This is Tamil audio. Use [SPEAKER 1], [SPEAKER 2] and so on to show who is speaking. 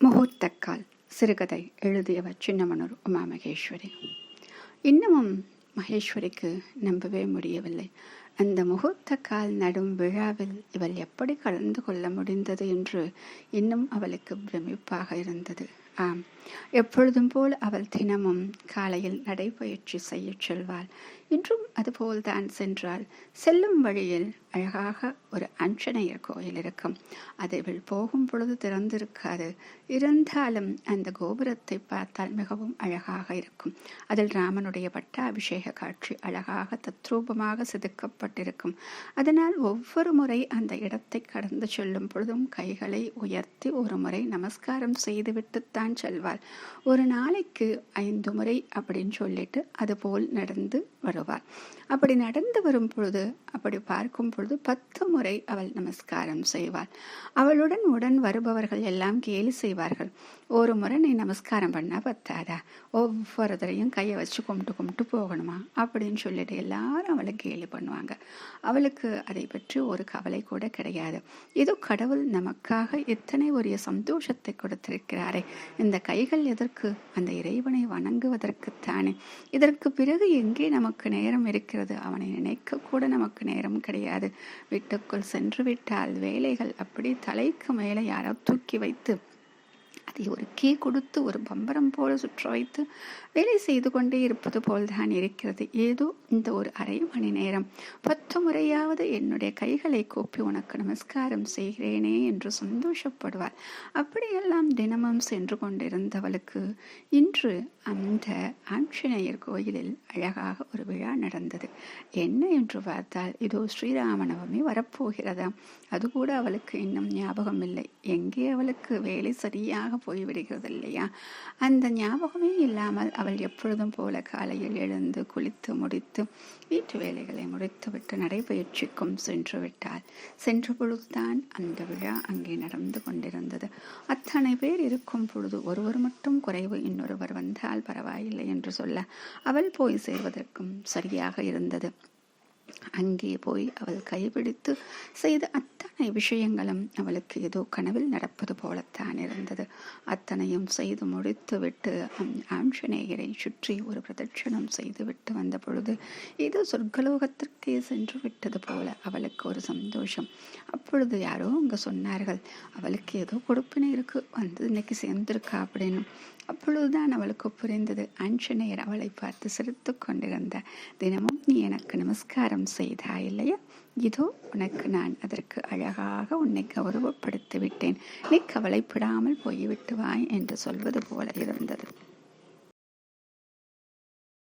[SPEAKER 1] முகூர்த்தக்கால் சிறுகதை எழுதியவர் சின்னமனூர் உமா மகேஸ்வரி இன்னமும் மகேஸ்வரிக்கு நம்பவே முடியவில்லை. அந்த முகூர்த்தக்கால் நடும் விழாவில் இவள் எப்படி கலந்து கொள்ள முடிந்தது என்று இன்னும் அவளுக்கு பிரமிப்பாக இருந்தது. ஆம் எப்பொழுதும் போல் அவள் தினமும் காலையில் நடைபயிற்சி செய்யச் செல்வாள். இன்றும் அதுபோல் தான் சென்றாள். செல்லும் வழியில் அழகாக ஒரு அஞ்சனையர் கோயில் இருக்கும். அது இவள் போகும் பொழுது திறந்திருக்காது. இருந்தாலும் அந்த கோபுரத்தை பார்த்தால் மிகவும் அழகாக இருக்கும். அதில் ராமனுடைய பட்டாபிஷேக காட்சி அழகாக தத்ரூபமாக செதுக்கப்பட்டிருக்கும். அதனால் ஒவ்வொரு முறை அந்த இடத்தை கடந்து செல்லும் பொழுதும் கைகளை உயர்த்தி ஒரு முறை நமஸ்காரம் செய்துவிட்டுத்தான் தான் செல்வாள். ஒரு நாளைக்கு ஐந்து முறை அப்படின்னு சொல்லிட்டு அதுபோல் நடந்து வருவாள். அப்படி நடந்து வரும் பொழுது அப்படி பார்க்கும் பொழுது பத்து முறை அவள் நமஸ்காரம் செய்வாள். அவளுடன் உடன் வருபவர்கள் எல்லாம் கேலி செய்வார்கள். ஒரு முறை நீ நமஸ்காரம் பண்ணா பத்தாதா? ஒவ்வொருத்தரையும் கையை வச்சு கும்பிட்டு கும்பிட்டு போகணுமா? அப்படின்னு சொல்லிட்டு எல்லாரும் அவளை கேலி பண்ணுவாங்க. அவளுக்கு அதை பற்றி ஒரு கவலை கூட கிடையாது. இதோ கடவுள் நமக்காக எத்தனை ஒரு சந்தோஷத்தை கொடுத்திருக்கிறாரே. இந்த கைகள் எதற்கு? அந்த இறைவனை வணங்குவதற்குத்தானே. இதற்கு பிறகு எங்கே நமக்கு நேரம் இருக்கிறது? அவனை நினைக்க கூட நமக்கு நேரம் கிடையாது. வீட்டுக்குள். சென்று விட்டால் வேலைகள் அப்படி தலைக்கு மேலே யாரோ தூக்கி வைத்து அதை ஒரு கீ கொடுத்து ஒரு பம்பரம் போல சுற்ற வைத்து வேலை செய்து கொண்டே இருப்பது போல்தான் இருக்கிறது. ஏதோ இந்த ஒரு அரை மணி நேரம். பத்து முறையாவது என்னுடைய கைகளை கூப்பி உனக்கு நமஸ்காரம் செய்கிறேனே என்று சந்தோஷப்படுவார் அப்படியெல்லாம் தினமும் சென்று கொண்டிருந்தவளுக்கு இன்று அந்த ஆஞ்சநேயர் கோயிலில் அழகாக ஒரு விழா நடந்தது. என்ன என்று பார்த்தால் இதோ ஸ்ரீராமநவமி வரப்போகிறதா அது கூட அவளுக்கு இன்னும் ஞாபகம் இல்லை எங்கே அவளுக்கு வேலை சரியாக போய்விடுகிறது இல்லையா அந்த ஞாபகமே இல்லாமல் அவள் எப்பொழுதும் போல காலையில் எழுந்து குளித்து முடித்து வீட்டு வேலைகளை முடித்துவிட்டு நடைபயிற்சிக்கும் சென்று விட்டாள். சென்ற பொழுதுதான் அந்த விழா அங்கே நடந்து கொண்டிருந்தது. அத்தனை பேர் இருக்கும் பொழுது ஒருவர் மட்டும் குறைவு இன்னொருவர் வந்தால் பரவாயில்லை என்று சொல்ல அவள் போய் சேர்வதற்கும் சரியாக இருந்தது. அங்கே போய் அவள் கைபிடித்து செய்த அத்தனை விஷயங்களும் அவளுக்கு ஏதோ கனவில் நடப்பது போலத்தான் இருந்தது. அத்தனையும் செய்து முடித்துவிட்டு ஆஞ்சநேயரை சுற்றி ஒரு பிரதட்சணம் செய்துவிட்டு வந்த பொழுது ஏதோ சொர்க்கலோகத்திற்கே சென்று விட்டது போல அவளுக்கு ஒரு சந்தோஷம். அப்பொழுது யாரோ அங்கே சொன்னார்கள் அவளுக்கு ஏதோ கொடுப்பினை இருக்கு வந்து இன்னைக்கு சேர்ந்திருக்கா அப்படின்னு. அப்பொழுதுதான் அவளுக்கு புரிந்தது. ஆஞ்சநேயர் அவளை பார்த்து சிரித்து கொண்டிருந்த தினமும் நீ எனக்கு நமஸ்காரம் செய்தா இல்லையா? இதோ உனக்கு நான் அதற்கு அழகாக உன்னை கௌரவப்படுத்தி விட்டேன் நீ கவலைப்படாமல் போய்விட்டு வாய் என்று சொல்வது போல இருந்தது.